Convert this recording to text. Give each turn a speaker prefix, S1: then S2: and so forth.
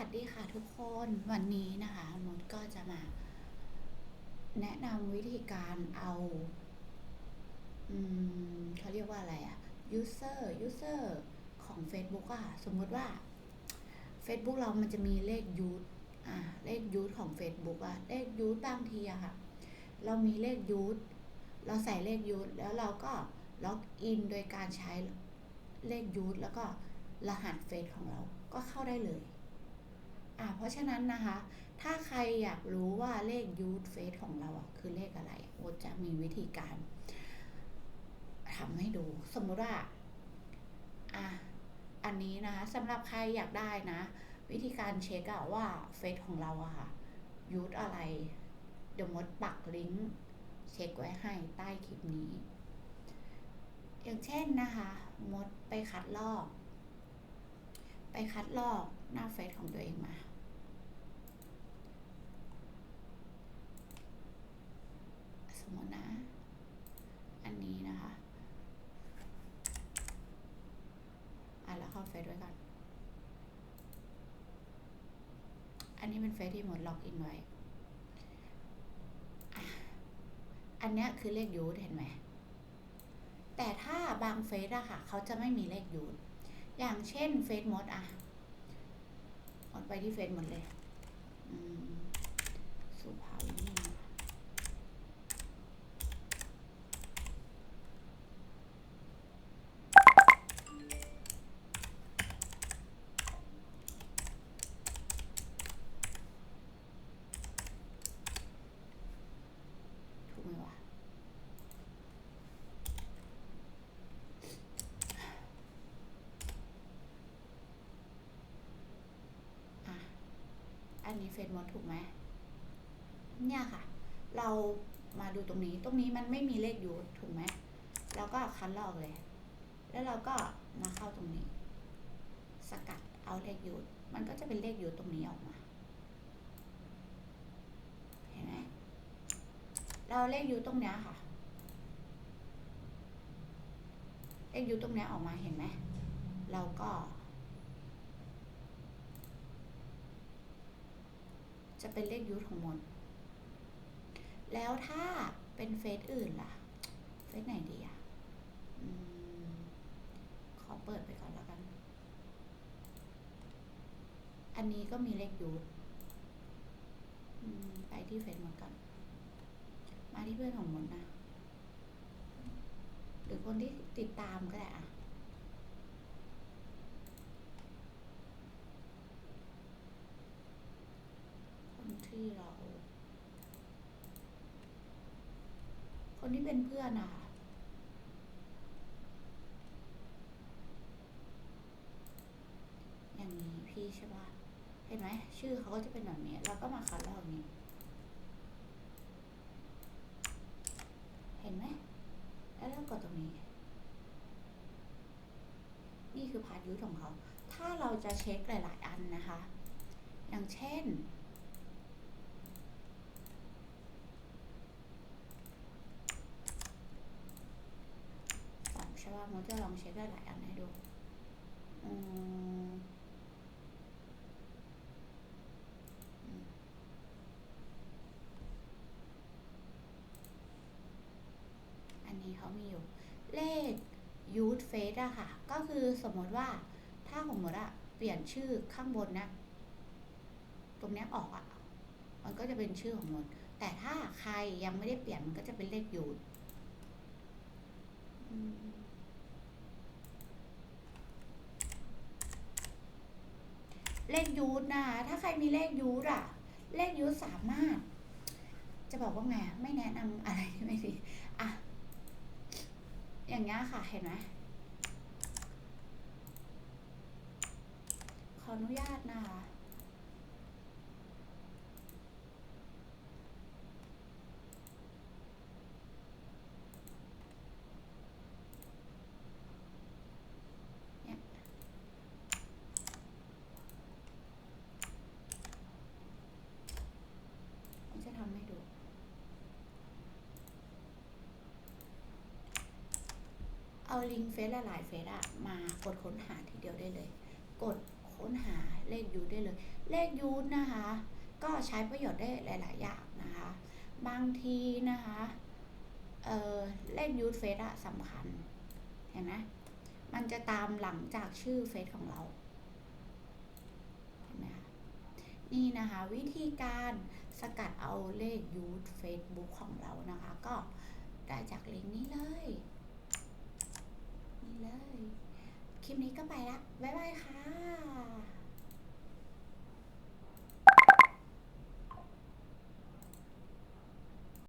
S1: วัสดีค่ะทุกคนวันนี้นะคะมดก็จะมา แนะนำวิธีการเอาอืมเขาเรียกว่าอะไรอะ user user ของ Facebook อะสมมติว่า Facebook เรามันจะมีเลขยูทอ่าเลขยูทของ Facebook อะเลขยูทบางทีอะค่ะ เรามีเลขยูทเราใส่เลขยูทแล้วเราก็ล็อกอินโดยการใช้เลขยูทแล้วก็รหัสเฟซของเราก็เข้าได้เลย ราะฉะนั้นนะคะ ถ้าใครอยากรู้ว่าเลขยูทเฟซของเราอะคือเลขอะไรโอจะมีวิธีการทำให้ดูสมมุติว่าอะอันนี้นะคะสำหรับใครอยากได้นะ วิธีการเช็คอะว่าเฟซของเราอะค่ะยูทอะไร เดี๋ยวมดปักลิงก์เช็คไว้ให้ใต้คลิปนี้ อย่างเช่นนะคะ มดไปคัดลอก ไปคัดลอกหน้าเฟซของตัวเองมา สมมตินะ อันนี้นะคะ อะแล้วเข้าเฟซไว้ก่อน อันนี้เป็นเฟซที่หมดล็อกอินไว้ อันนี้คือเลขยูดเห็นไหม แต่ถ้าบางเฟซอะค่ะ เขาจะไม่มีเลขยูดอย่างเช่นเฟซมดอะมดไปที่เฟซหมดเลย อืม สุภาวินี ถูกไหมวะ อะ อั นนี้เฟซมดถูกไหมเนี่ยค่ะ เรามาดูตรงนี้ตรงนี้มันไม่มีเลขอยูทถูกไหมเราก็คัดลอกเลย แล้วเราก็มาเข้าตรงนี้ สกัดเอาเลขยูทมันก็จะเป็นเลขยูทตรงนี้ออกมา เห็นไหมเราเลขยูตรงเนี้ยค่ะ เลขยูตรงเนี้ยออกมาเห็นไหมเราก็ จะเป็นเลขยูทของมน แล้วถ้าเป็นเฟซอื่นล่ะ เฟซไหนดีอะอขอเปิดไปก่อนแล้วกัน อันนี้ก็มีเลขยูทไปที่เฟซมนก่อนมาที่เพื่อนของมนนะ หรือคนที่ติดตามก็ได้อะ คนที่เรา คน ที่เป็นเพื่อนอะค่ะอย่างนี้พี่ใช่ปะเห็นไหมชื่อเขาก็จะเป็นแบบนี้แล้วก็มาคัดลอกนี้ เห็นไหมแล้วเรากดตรงนี้ นี่คือพาร์ทยูทของเขา ถ้าเราจะเช็คหลาย ๆ อันนะคะ อย่างเช่น สองใช่ป่ะมดจะลองเช็คได้หลายอันให้ดูอันนี้เขามีอยู่ เลขยูทเฟสอะค่ะ ก็คือสมมติว่าถ้าของมดอะเปลี่ยนชื่อข้างบนนะตรงนี้ออกอะมันก็จะเป็นชื่อของมดแต่ถ้าใครยังไม่ได้เปลี่ยนมันก็จะเป็นเลขยูทม เลขยูทนะคะถ้าใครมีเลขยูทอะเลขยูทสามารถ จะบอกว่าไงไม่แนะนำอะไรไม่ดีอะอย่างเงี้ยค่ะเห็นไหมขออนุญาตนะคะ เนี่ยผมจะทำให้ดู เอาลิงก์เฟซหลายๆเฟซอะมากดค้นหาทีเดียวได้เลย กดค้นหาเลขยูได้เลย เลขยูนะคะ ก็ใช้ประโยชน์ได้หลาย ๆ อย่างนะคะ บางทีนะคะเออเลขยูเฟซอะสำคัญเห็นไหมมันจะตามหลังจากชื่อเฟซของเราเห็นไหมคะนี่นะคะวิธีการสกัดเอาเลขยูท Facebook ของเรานะคะ ก็ได้จากลิงก์นี้เลย คลิปนี้ก็ไปละ บ๊ายบายค่ะ